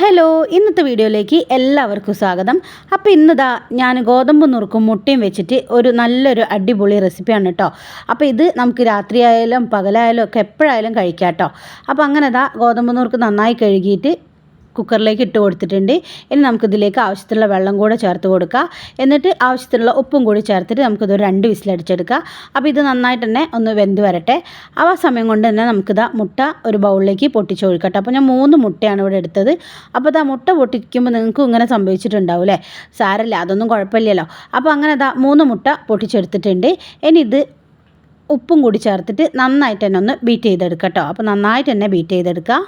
Hello ഇന്നത്തെ വീഡിയോയിലേക്ക് എല്ലാവർക്കും സ്വാഗതം. അപ്പോൾ ഇന്നിതാ ഞാൻ ഗോതമ്പ് നുറുക്കും മുട്ടയും വെച്ചിട്ട് ഒരു നല്ലൊരു അടിപൊളി റെസിപ്പിയാണ് കേട്ടോ. അപ്പോൾ ഇത് നമുക്ക് രാത്രിയായാലും പകലായാലും ഒക്കെ എപ്പോഴായാലും കഴിക്കാം കേട്ടോ അപ്പോൾ അങ്ങനെ ഇതാ ഗോതമ്പ് നുറുക്ക് നന്നായി കഴുകിയിട്ട് കുക്കറിലേക്ക് ഇട്ട് കൊടുത്തിട്ടുണ്ട്. ഇനി നമുക്കിതിലേക്ക് ആവശ്യത്തിനുള്ള വെള്ളം കൂടെ ചേർത്ത് കൊടുക്കുക എന്നിട്ട് ആവശ്യത്തിനുള്ള ഉപ്പും കൂടി ചേർത്തിട്ട് നമുക്കിത് രണ്ട് വിസിലടിച്ചെടുക്കുക അപ്പോൾ ഇത് നന്നായിട്ട് തന്നെ ഒന്ന് വെന്ത് വരട്ടെ. ആ സമയം കൊണ്ട് തന്നെ നമുക്കിതാ മുട്ട ഒരു ബൗളിലേക്ക് പൊട്ടിച്ച് ഒഴുക്കട്ടെ. അപ്പോൾ ഞാൻ മൂന്ന് മുട്ടയാണ് ഇവിടെ എടുത്തത്. അപ്പോൾ ഇതാ മുട്ട പൊട്ടിക്കുമ്പോൾ നിങ്ങൾക്കും ഇങ്ങനെ സംഭവിച്ചിട്ടുണ്ടാവും അല്ലേ? സാരല്ല അതൊന്നും കുഴപ്പമില്ലല്ലോ. അപ്പോൾ അങ്ങനെ ഇതാ മൂന്ന് മുട്ട പൊട്ടിച്ചെടുത്തിട്ടുണ്ട്. ഇനി ഇത് ഉപ്പും കൂടി ചേർത്തിട്ട് നന്നായിട്ട് തന്നെ ഒന്ന് ബീറ്റ് ചെയ്തെടുക്കാം കേട്ടോ. അപ്പോൾ നന്നായിട്ട് തന്നെ ബീറ്റ് ചെയ്തെടുക്കുക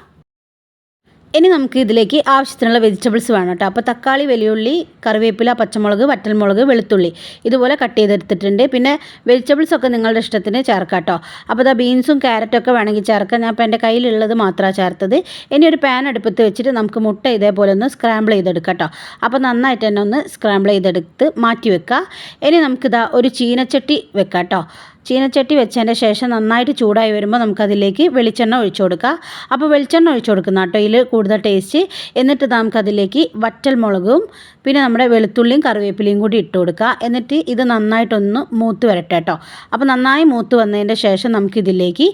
ഇനി നമുക്ക് ഇതിലേക്ക് ആവശ്യത്തിനുള്ള വെജിറ്റബിൾസ് വേണം കേട്ടോ. അപ്പോൾ തക്കാളി വലിയുള്ളി കറിവേപ്പില പച്ചമുളക് വറ്റൽമുളക് വെളുത്തുള്ളി ഇതുപോലെ കട്ട് ചെയ്തെടുത്തിട്ടുണ്ട്. പിന്നെ വെജിറ്റബിൾസ് ഒക്കെ നിങ്ങളുടെ ഇഷ്ടത്തിന് ചേർക്കാം കേട്ടോ. അപ്പോൾ ഇതാ ബീൻസും ക്യാരറ്റും ഒക്കെ വേണമെങ്കിൽ ചേർക്കാം. ഞാൻ ഇപ്പോൾ എന്റെ കയ്യിലുള്ളത് മാത്രമാണ് ചേർത്തത്. ഇനി ഒരു പാൻ അടുപ്പത്ത് വെച്ചിട്ട് നമുക്ക് മുട്ട ഇതേപോലെ ഒന്ന് സ്ക്രാമ്പിൾ ചെയ്തെടുക്കാം കേട്ടോ. അപ്പോൾ നന്നായിട്ട് തന്നെ ഒന്ന് സ്ക്രാമ്പിൾ ചെയ്തെടുത്ത് മാറ്റി വെക്കുക. ഇനി നമുക്കിതാ ഒരു ചീനച്ചട്ടി വെക്കാം കേട്ടോ. ചീനച്ചട്ടി വെച്ചതിന്റെ ശേഷം നന്നായിട്ട് ചൂടായി വരുമ്പോൾ നമുക്കതിലേക്ക് വെളിച്ചെണ്ണ ഒഴിച്ചു കൊടുക്കുക അപ്പോൾ വെളിച്ചെണ്ണ ഒഴിച്ചു കൊടുക്കുന്ന കേട്ടോ. ഇതിൽ കൂടുതൽ ടേസ്റ്റ് എന്നിട്ട് നമുക്കതിലേക്ക് വറ്റൽ മുളകും പിന്നെ നമ്മുടെ വെളുത്തുള്ളിയും കറിവേപ്പിലയും കൂടി ഇട്ട് കൊടുക്കുക. എന്നിട്ട് ഇത് നന്നായിട്ടൊന്ന് മൂത്ത് വരട്ടെ കേട്ടോ. അപ്പോൾ നന്നായി മൂത്ത് വന്നതിന്റെ ശേഷം നമുക്കിതിലേക്ക്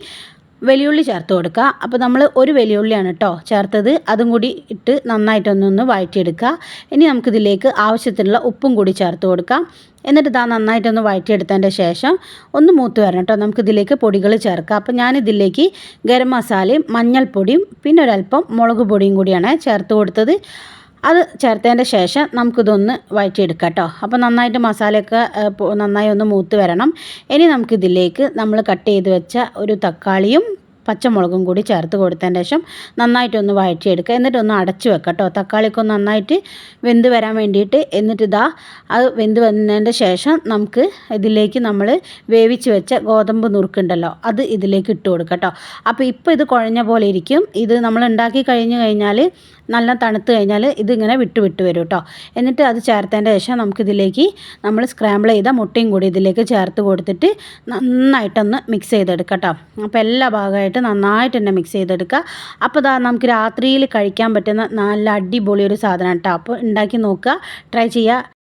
വെളിയുള്ളി ചേർത്ത് കൊടുക്കുക. അപ്പോൾ നമ്മൾ ഒരു വെളിയുള്ളിയാണ് കേട്ടോ ചേർത്തത്. അതും കൂടി ഇട്ട് നന്നായിട്ടൊന്നൊന്ന് വഴറ്റിയെടുക്കുക. ഇനി നമുക്കിതിലേക്ക് ആവശ്യത്തിനുള്ള ഉപ്പും കൂടി ചേർത്ത് കൊടുക്കാം. എന്നിട്ട് ഇതാ നന്നായിട്ടൊന്ന് വഴറ്റിയെടുത്തതിന്റെ ശേഷം ഒന്ന് മൂത്ത് വരണം കേട്ടോ നമുക്കിതിലേക്ക് പൊടികൾ ചേർക്കാം. അപ്പോൾ ഞാനിതിലേക്ക് ഗരം മസാലയും മഞ്ഞൾപ്പൊടിയും പിന്നെ ഒരല്പം മുളക് പൊടിയും കൂടിയാണ് ചേർത്ത് കൊടുത്തത്. അത് ചേർത്തതിന്റെ ശേഷം നമുക്കിതൊന്ന് വഴറ്റിയെടുക്കാം കേട്ടോ. അപ്പോൾ നന്നായിട്ട് മസാലയൊക്കെ നന്നായി ഒന്ന് മൂത്ത് വരണം. ഇനി നമുക്കിതിലേക്ക് നമ്മൾ കട്ട് ചെയ്ത് വെച്ച ഒരു തക്കാളിയും പച്ചമുളകും കൂടി ചേർത്ത് കൊടുത്തതിന് ശേഷം നന്നായിട്ടൊന്ന് വഴറ്റിയെടുക്കുക. എന്നിട്ട് ഒന്ന് അടച്ച് വെക്കുക കേട്ടോ. തക്കാളിക്കൊന്ന് നന്നായിട്ട് വെന്ത് വരാൻ വേണ്ടിയിട്ട് എന്നിട്ട് ഇതാ അത് വെന്ത് വന്നതിന്റെ ശേഷം നമുക്ക് ഇതിലേക്ക് നമ്മൾ വേവിച്ച് വെച്ച ഗോതമ്പ് നുറുക്കുണ്ടല്ലോ അത് ഇതിലേക്ക് ഇട്ട് കൊടുക്കുക കേട്ടോ. അപ്പോൾ ഇപ്പോൾ ഇത് കുഴഞ്ഞ പോലെ ഇരിക്കും. ഇത് നമ്മൾ ഉണ്ടാക്കി കഴിഞ്ഞ് കഴിഞ്ഞാൽ നല്ല തണുത്ത് കഴിഞ്ഞാൽ ഇതിങ്ങനെ വിട്ട് വിട്ട് വരും കേട്ടോ എന്നിട്ട് അത് ചേർത്തതിന്റെ ശേഷം നമുക്കിതിലേക്ക് നമ്മൾ സ്ക്രാമ്പിൾ ചെയ്ത മുട്ടയും കൂടി ഇതിലേക്ക് ചേർത്ത് കൊടുത്തിട്ട് നന്നായിട്ടൊന്ന് മിക്സ് ചെയ്തെടുക്കാം അപ്പോൾ എല്ലാ ഭാഗമായിട്ട് നന്നായിട്ട് തന്നെ മിക്സ് ചെയ്തെടുക്കുക. അപ്പോൾ ഇതാ നമുക്ക് രാത്രിയിൽ കഴിക്കാൻ പറ്റുന്ന നല്ല അടിപൊളി ഒരു സാധനം കേട്ടോ അപ്പോൾ ഉണ്ടാക്കി നോക്കുക ട്രൈ ചെയ്യുക.